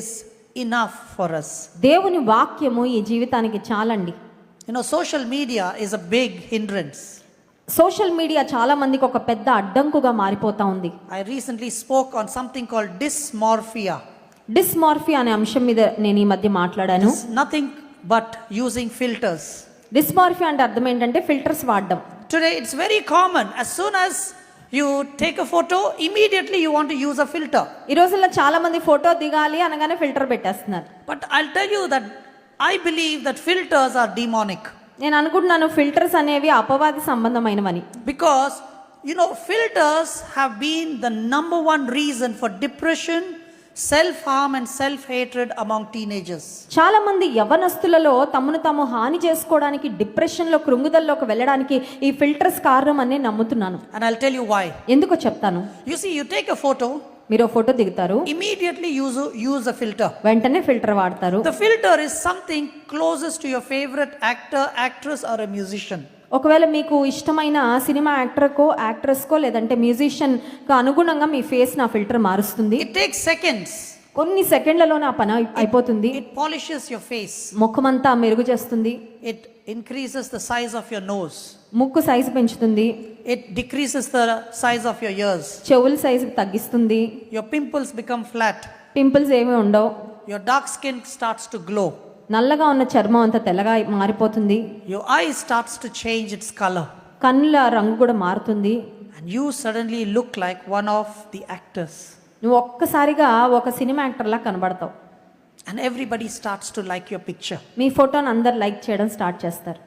Is enough for us దేవుని వాక్యము ఈ జీవితానికి చాలండి. You know social media is a big hindrance social media చాలా మందికి ఒక పెద్ద అడ్డంకుగా మారిపోతా ఉంది. I recently spoke on something call dysmorphia dysmorphia అనే అంశం మీద నేను ఈ మధ్య మాట్లాడాను. Nothing but using filters dysmorphia అంటే అర్థం ఏంటంటే ఫిల్టర్స్ వాడడం. Today it's very common as soon as you take a photo immediately you want use a filter ఈ రోజుల్లో చాలా మంది ఫోటో దిగాలి అనగానే ఫిల్టర్ పెట్టేస్తున్నారు. But I tell you that I believe that filters are demonic నేను అనుకుంటున్నాను ఫిల్టర్స్ అనేవి అపవాది సంబంధమైనవని. Because you know filters have been the number one reason for depression for depression, self-harm and self-hatred among teenagers. చాలా మంది యవనస్తులలో తమను తాము హాని చేసుకోవడానికి డిప్రెషన్లో కృంగుదల్లోకి వెళ్ళడానికి ఈ ఫిల్టర్స్ కారణం అని నేను నమ్ముతున్నాను And I'll tell you why. ఎందుకో చెప్తాను You see, you take a photo, మీరు ఫోటో దిగుతారు. Immediately use use a filter వెంటనే ఫిల్టర్ వాడతారు. The filter is something closes to your favourite actor actress or a musician ఒకవేళ మీకు ఇష్టమైన cinema actor కో యాక్ట్రెస్ కో లేదంటే మ్యూజిషియన్కు అనుగుణంగా మీ ఫేస్ నా ఫిల్టర్ మారుస్తుంది. ఇట్ టేక్స్ సెకండ్స్ కొన్ని సెకండ్లలోనే ఆ పని అయిపోతుంది. ఇట్ పాలిషెస్ యువర్ ఫేస్ ముఖం అంతా మెరుగు చేస్తుంది. It increases the size of your nose ముక్కు సైజ్ పెంచుతుంది. It decreases the size of your ears చెవుల సైజ్ తగ్గిస్తుంది. Your pimples become flat pimples ఏమీ ఉండవు. Your dark skin starts to glow నల్లగా ఉన్న చర్మం అంతా తెల్లగా మారిపోతుంది. Your eye starts to change its colour కన్నుల రంగు కూడా మారుతుంది. And you suddenly look like one of the actors నువ్వు ఒక్కసారిగా ఒక సినిమా యాక్టర్లా కనబడతావు And everybody starts to like your picture. మీ ఫోటోని అందరు లైక్ చేయడం స్టార్ట్ చేస్తారు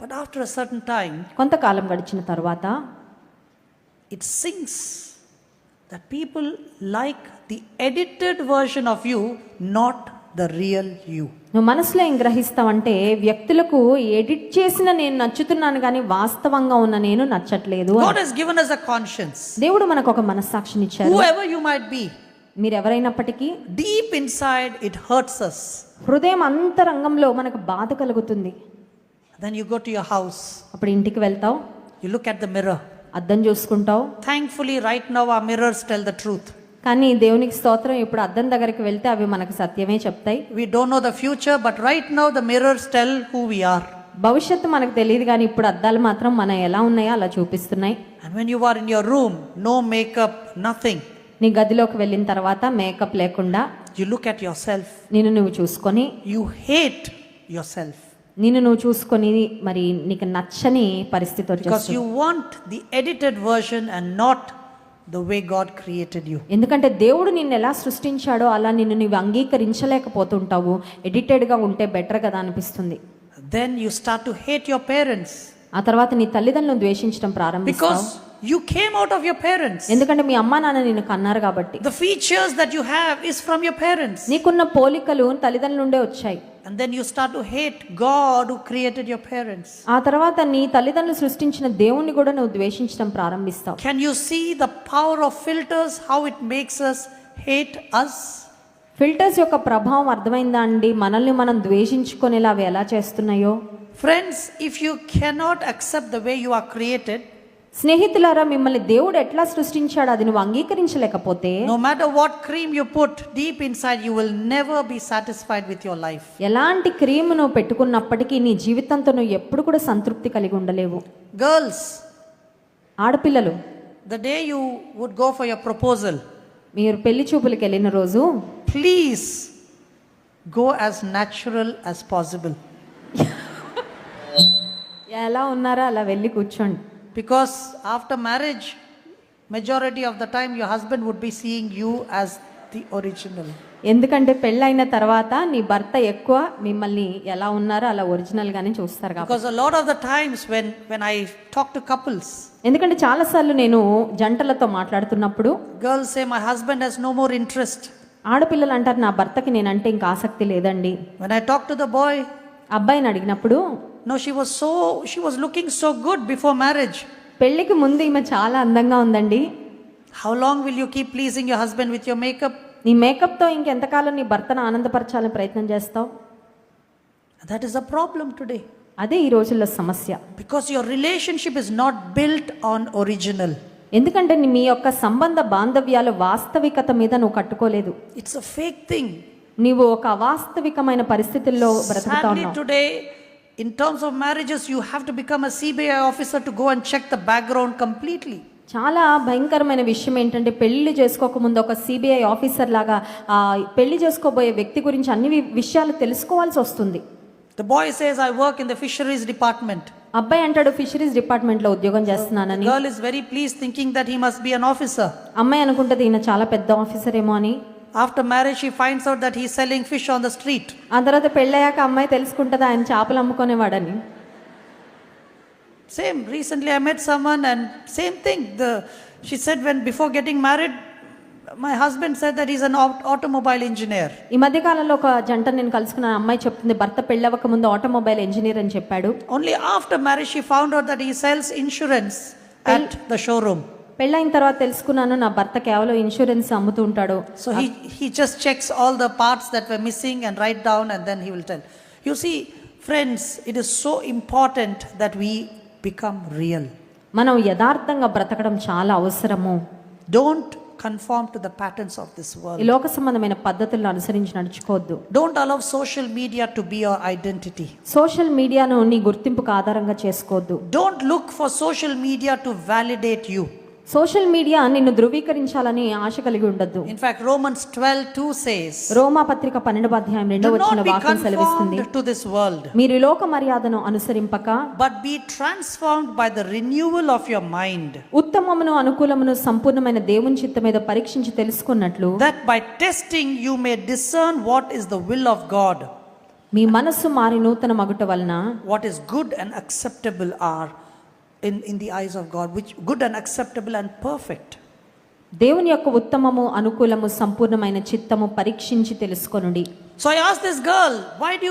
But after a certain time, కొంతకాలం గడిచిన తర్వాత it sinks that people like the edited version of you, not the real you నువ్వు మనసులో ఏం గ్రహిస్తావు అంటే వ్యక్తులకు ఎడిట్ చేసిన నేను నచ్చుతున్నాను కానీ వాస్తవంగా ఉన్న నేను నచ్చట్లేదు దేవుడు మనకు ఒక మనస్సాక్షిని ఇచ్చారు యు మైట్ బి మీరు ఎవరైనప్పటికీ deep inside it hurts us హృదయం అంతరంగంలో మనకు బాధ కలుగుతుంది. Then you go to your house అప్పుడు ఇంటికి వెళ్తావు. You look at the mirror అద్దం చూసుకుంటావు. థ్యాంక్ఫుల్లీ రైట్ నౌ ఆ మిర్రర్స్ టెల్ ద ట్రూత్ కానీ దేవునికి స్తోత్రం ఇప్పుడు అద్దం దగ్గరికి వెళ్తే అవి మనకు సత్యమే చెప్తాయి. We don't know the future but right now the mirrors tell who we are భవిష్యత్తు మనకు తెలియదు కానీ ఇప్పుడు అద్దాలు మాత్రం మనం ఎలా ఉన్నాయో అలా చూపిస్తున్నాయి. And when you are in your room no makeup nothing నీ గదిలోకి వెళ్ళిన తర్వాత మేకప్ లేకుండా you look at yourself నిన్ను నువ్వు చూసుకొని యు హేట్ యువర్ సెల్ఫ్ నిన్ను నువ్వు చూసుకొని మరి నీకు నచ్చని పరిస్థితి వచ్చేసి because you want the edited version and not the way God created you. ఎందుకంటే దేవుడు నిన్ను ఎలా సృష్టించాడో అలా నిన్ను నువ్వు అంగీకరించలేకపోతుంటావు. ఎడిటెడ్గా ఉంటే బెటర్ కదా అనిపిస్తుంది. Then you start to hate your parents. ఆ తర్వాత నీ తల్లిదండ్రులను ద్వేషించడం ప్రారంభిస్తావు. because you came out of your parents. ఎందుకంటే మీ అమ్మా నాన్న నిన్ను కన్నారు కాబట్టి The features that you have is from your parents. నీకున్న పోలికలు తల్లిదండ్రుల నుండే వచ్చాయి And then you start to hate God who created your parents. ఆ తర్వాత నీ తల్లిదండ్రులు సృష్టించిన దేవుణ్ణి కూడా నువ్వు ద్వేషించడం ప్రారంభిస్తావు Can you see the power of filters, how it makes us hate us? Filters యొక్క ప్రభావం అర్థమైందా అండి మనల్ని మనం ద్వేషించుకునేలా అవి ఎలా చేస్తున్నాయో Friends, if you cannot accept the way you are created, స్నేహితులారా మిమ్మల్ని దేవుడు ఎట్లా సృష్టించాడో అది నువ్వు అంగీకరించలేకపోతే? No matter what cream you put deep inside you will never be satisfied with your life ఎలాంటి క్రీమ్ను పెట్టుకున్నప్పటికీ నీ జీవితంతో నువ్వు ఎప్పుడు కూడా సంతృప్తి కలిగి ఉండలేవు. గర్ల్స్ ఆడపిల్లలు the day you would go for your proposal మీరు పెళ్ళి చూపులకు వెళ్ళిన రోజు please go as natural as possible ఎలా ఉన్నారా అలా వెళ్ళి కూర్చోండి. Because after marriage majority of the time your husband would be seeing you as the original ఎందుకంటే పెళ్ళైన తర్వాత నీ భర్త ఎక్కువ మిమ్మల్ని ఎలా ఉన్నారో అలా ఒరిజినల్ గానే చూస్తారు because a of the times when when I talk to couples ఎందుకంటే చాలా సార్లు నేను జంటలతో మాట్లాడుతున్నప్పుడు girls a my husband has no more interest ఆడపిల్లలు అంటారు నా భర్తకి నేనంటే ఇంకా ఆసక్తి లేదండి. When I talk to the boy అబ్బాయిని అడిగినప్పుడు no she was so she was looking so good before marriage పెళ్ళికి ముందు ఈమె చాలా అందంగా ఉందండి. How long will you keep pleasing your husband with your makeup నీ మేకప్తో ఇంకెంతకాలం నీ భర్తను ఆనందపరచాలని ప్రయత్నం చేస్తావు? That is a problem today అదే ఈ రోజుల్లో సమస్య. Because your relationship is not built on original ఎందుకంటే మీ యొక్క సంబంధ బాంధవ్యాలు వాస్తవికత మీద నువ్వు కట్టుకోలేదు. ఇట్స్ అ ఫేక్ థింగ్ నీవు ఒక అవాస్తవికమైన పరిస్థితుల్లో బ్రతుకుతావు today in terms of marriages, you have to become a CBI officer to go and check the background completely. చాలా భయంకరమైన విషయం ఏంటంటే పెళ్ళి చేసుకోకముందు ఒక సిబిఐ ఆఫీసర్ లాగా పెళ్ళి చేసుకోబోయే వ్యక్తి గురించి అన్ని విషయాలు తెలుసుకోవాల్సి వస్తుంది The boy says, I work in the fisheries department. అబ్బాయి అంటాడు ఫిషరీస్ డిపార్ట్మెంట్లో ఉద్యోగం The చేస్తున్నానని girl is very pleased, thinking that he must be an officer. అమ్మాయి అనుకుంటది ఈయన చాలా పెద్ద ఆఫీసర్ ఏమో అని After marriage, she finds out that he's selling fish on the street. ఆ తర్వాత పెళ్ళయ్యాక అమ్మాయి తెలుసుకుంటది ఆయన చేపలు అమ్ముకునేవాడని Same. Recently, I met someone, and same thing. The she said when before getting married, my husband said that he's an aut- automobile engineer. ఈ మధ్య కాలంలో ఒక జంట నేను కలుసుకున్న అమ్మాయి చెప్తుంది భర్త పెళ్ళవక ముందు ఆటోమొబైల్ ఇంజనీర్ అని చెప్పాడు Only after marriage, she found out that he sells insurance at the showroom. పెళ్ళైన తర్వాత తెలుసుకున్నాను నా భర్త కేవలం ఇన్సూరెన్స్ అమ్ముతూ ఉంటాడు So he, he just checks all the parts that were missing and write down, and then he will tell. You see, friends, it is so important that we become real. మనం యథార్థంగా బ్రతకడం చాలా అవసరము Don't conform to the patterns of this world. ఈ లోక సంబంధమైన పద్ధతులను అనుసరించి నడుచుకోవద్దు Don't allow social media to be your identity. Social మీడియాను నీ గుర్తింపుకు ఆధారంగా చేసుకోవద్దు Don't look for social media to validate you. Social media నిన్ను ధృవీకరించాలని ఆశ కలిగి ఉండద్దు. ఇన్ ఫ్యాక్ట్ రోమన్స్ 12 2 సేస్ రోమా పత్రిక 12 అధ్యాయం 2 వచన వాక్యం సెలవిస్తుంది. టు దిస్ వరల్డ్ మీరు లోక మర్యాదను అనుసరింపక but be transform by the renewal of your mind ఉత్తమమును అనుకూలమును సంపూర్ణమైన దేవుని చిత్త మీద పరీక్షించి తెలుసుకున్నట్లు that by testing you may discern what is the will of God మీ మనసు మారి నూతన మగుట వలన what is good and acceptable or in, in the eyes of God, which good and acceptable and perfect. దేవుని యొక్క ఉత్తమము అనుకూలము సంపూర్ణమైన చిత్తము పరీక్షించి I asked this girl, why do you